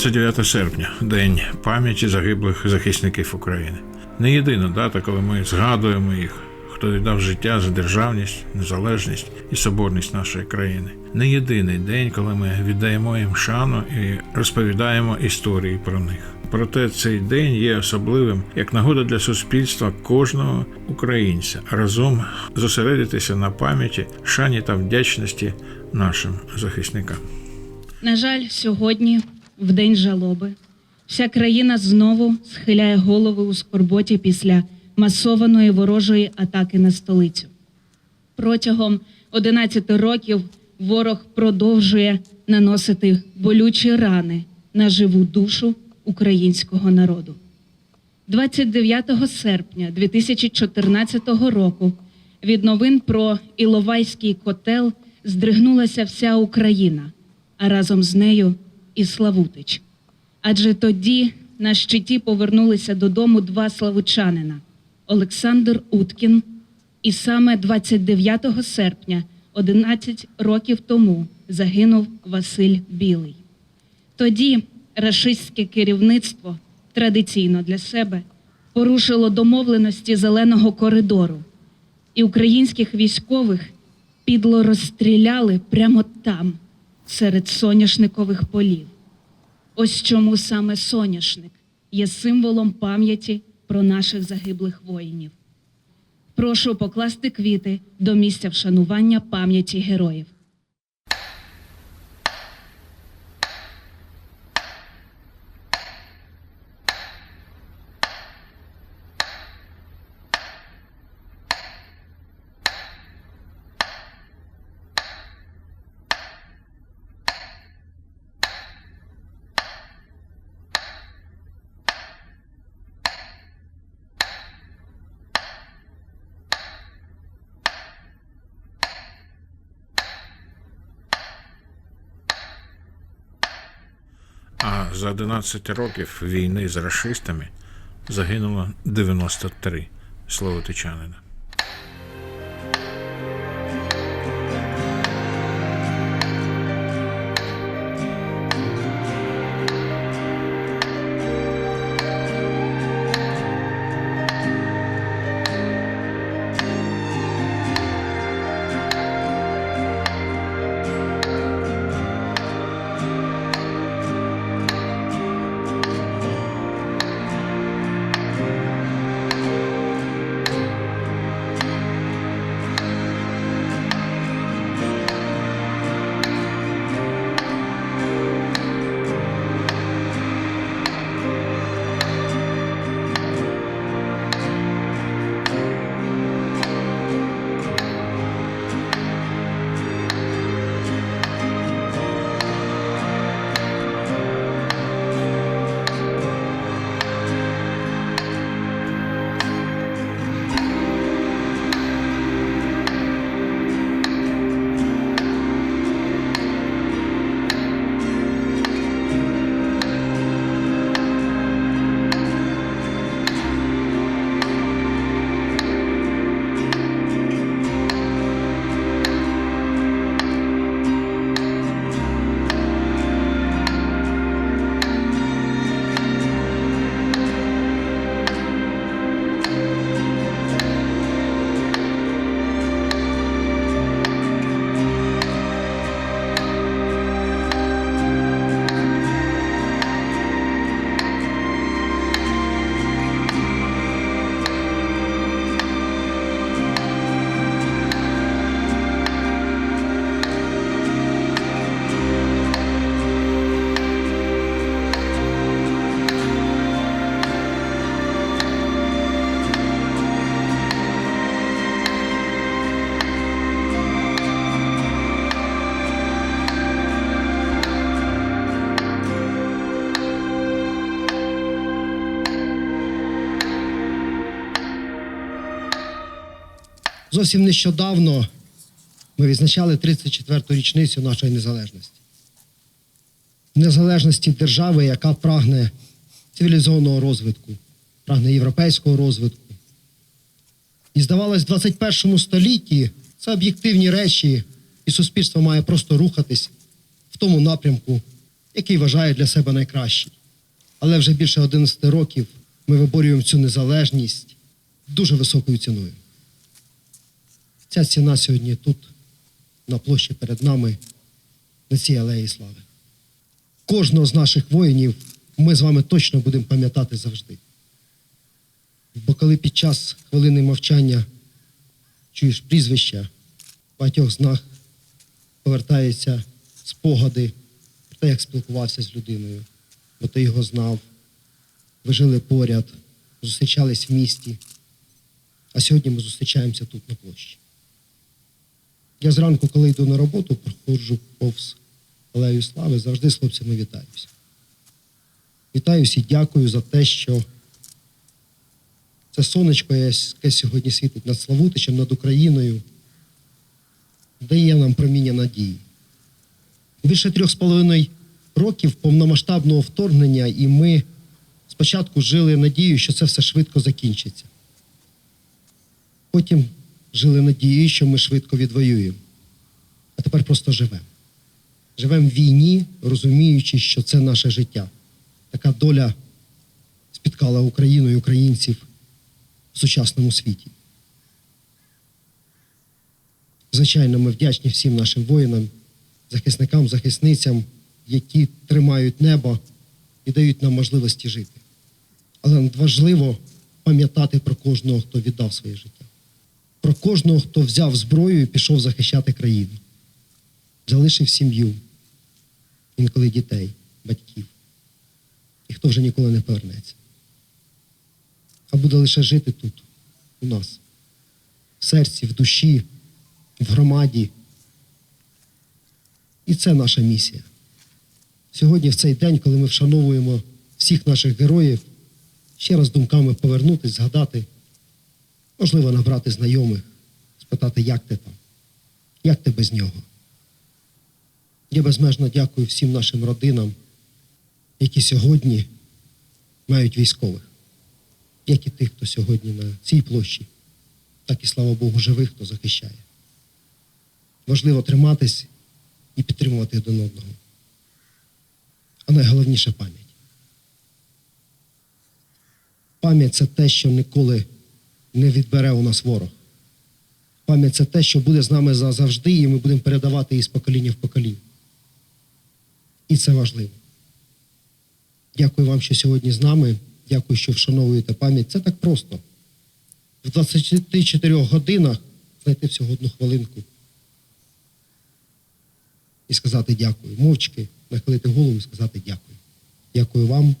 29 серпня день пам'яті загиблих захисників України. Не єдина дата, коли ми згадуємо їх, хто віддав життя за державність, незалежність і соборність нашої країни. Не єдиний день, коли ми віддаємо їм шану і розповідаємо історії про них. Проте цей день є особливим як нагода для суспільства кожного українця разом зосередитися на пам'яті, шані та вдячності нашим захисникам. На жаль, сьогодні, в день жалоби, вся країна знову схиляє голови у скорботі після масованої ворожої атаки на столицю. Протягом 11 років ворог продовжує наносити болючі рани на живу душу українського народу. 29 серпня 2014 року від новин про Іловайський котел здригнулася вся Україна, а разом з нею і Славутич. Адже тоді на щиті повернулися додому два славучанина Олександр Уткін, і саме 29 серпня, 11 років тому, загинув Василь Білий. Тоді рашистське керівництво традиційно для себе порушило домовленості зеленого коридору, і українських військових підло розстріляли прямо там, серед соняшникових полів. Ось чому саме соняшник є символом пам'яті про наших загиблих воїнів. Прошу покласти квіти до місця вшанування пам'яті героїв. А за 11 років війни з расистами загинуло 93 словотичанина. Зовсім нещодавно ми відзначали 34-ту річницю нашої незалежності. Незалежності держави, яка прагне цивілізованого розвитку, прагне європейського розвитку. І здавалось, в 21 столітті це об'єктивні речі, і суспільство має просто рухатись в тому напрямку, який вважає для себе найкращий. Але вже більше 11 років ми виборюємо цю незалежність дуже високою ціною. Ця ціна сьогодні тут, на площі перед нами, на цій алеї слави. Кожного з наших воїнів ми з вами точно будемо пам'ятати завжди. Бо коли під час хвилини мовчання чуєш прізвища, багатьох з нас повертаються спогади про те, як спілкувався з людиною, бо ти його знав, ви жили поряд, зустрічались в місті, а сьогодні ми зустрічаємося тут на площі. Я зранку, коли йду на роботу, проходжу повз Алею Слави, завжди з хлопцями вітаюся. Вітаюся і дякую за те, що це сонечко, яке сьогодні світить над Славутичем, над Україною, дає нам проміння надії. Більше трьох з половиною років повномасштабного вторгнення, і ми спочатку жили надією, що це все швидко закінчиться. Потім жили надією, що ми швидко відвоюємо. А тепер просто живемо. Живемо в війні, розуміючи, що це наше життя. Така доля спіткала Україну і українців в сучасному світі. Звичайно, ми вдячні всім нашим воїнам, захисникам, захисницям, які тримають небо і дають нам можливості жити. Але надважливо пам'ятати про кожного, хто віддав своє життя, про кожного, хто взяв зброю і пішов захищати країну, залишив сім'ю, інколи дітей, батьків, і хто вже ніколи не повернеться. А буде лише жити тут, у нас, в серці, в душі, в громаді. І це наша місія. Сьогодні, в цей день, коли ми вшановуємо всіх наших героїв, ще раз думками повернутися, згадати, можливо, набрати знайомих, спитати, як ти там, як ти без нього. Я безмежно дякую всім нашим родинам, які сьогодні мають військових, як і тих, хто сьогодні на цій площі, так і слава Богу, живих, хто захищає. Важливо триматись і підтримувати один одного. А найголовніше пам'ять. Пам'ять це те, що ніколи не відбере у нас ворог. Пам'ять це те, що буде з нами завжди, і ми будемо передавати її з покоління в покоління. І це важливо. Дякую вам, що сьогодні з нами. Дякую, що вшановуєте пам'ять. Це так просто. В 24 годинах знайти всього одну хвилинку і сказати дякую. Мовчки, нахилити голову і сказати дякую. Дякую вам,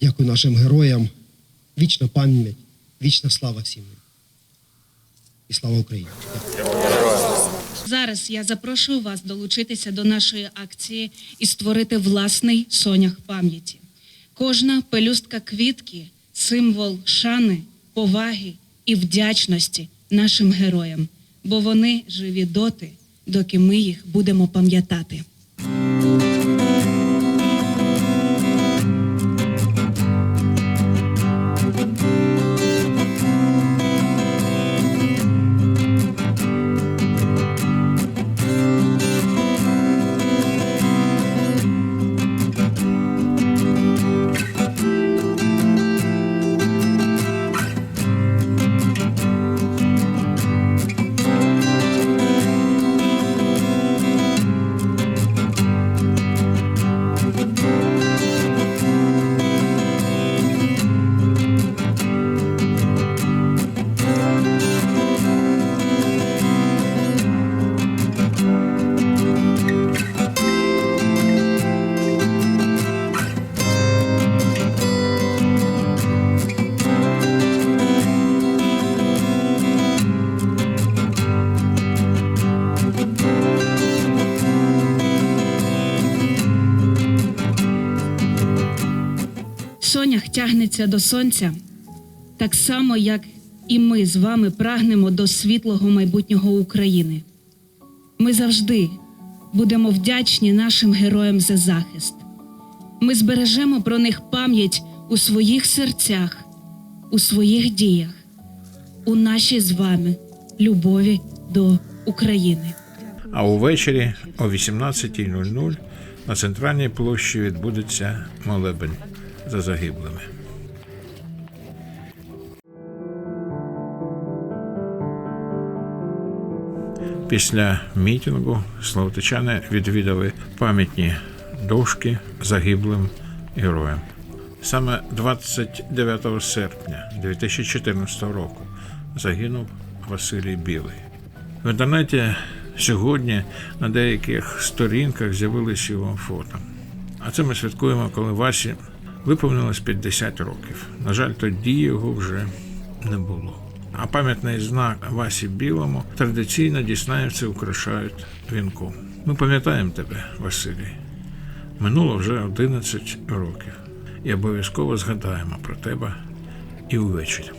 дякую нашим героям. Вічна пам'ять, вічна слава всім. І слава Україні! Зараз я запрошую вас долучитися до нашої акції і створити власний сонях пам'яті. Кожна пелюстка квітки символ шани, поваги і вдячності нашим героям, бо вони живі доти, доки ми їх будемо пам'ятати. Сонях тягнеться до сонця, так само, як і ми з вами прагнемо до світлого майбутнього України. Ми завжди будемо вдячні нашим героям за захист. Ми збережемо про них пам'ять у своїх серцях, у своїх діях, у нашій з вами любові до України. А увечері о 18.00 На центральній площі відбудеться молебень за загиблими. Після мітингу словотичани відвідали пам'ятні дошки загиблим героям. Саме 29 серпня 2014 року загинув Василій Білий. В інтернеті сьогодні на деяких сторінках з'явились його фото. А це ми святкуємо, коли Васі виповнилось 50 років. На жаль, тоді його вже не було. А пам'ятний знак Васі Білому традиційно діснаєвці украшають вінком. Ми пам'ятаємо тебе, Василій. Минуло вже 11 років. І обов'язково згадаємо про тебе і увечері.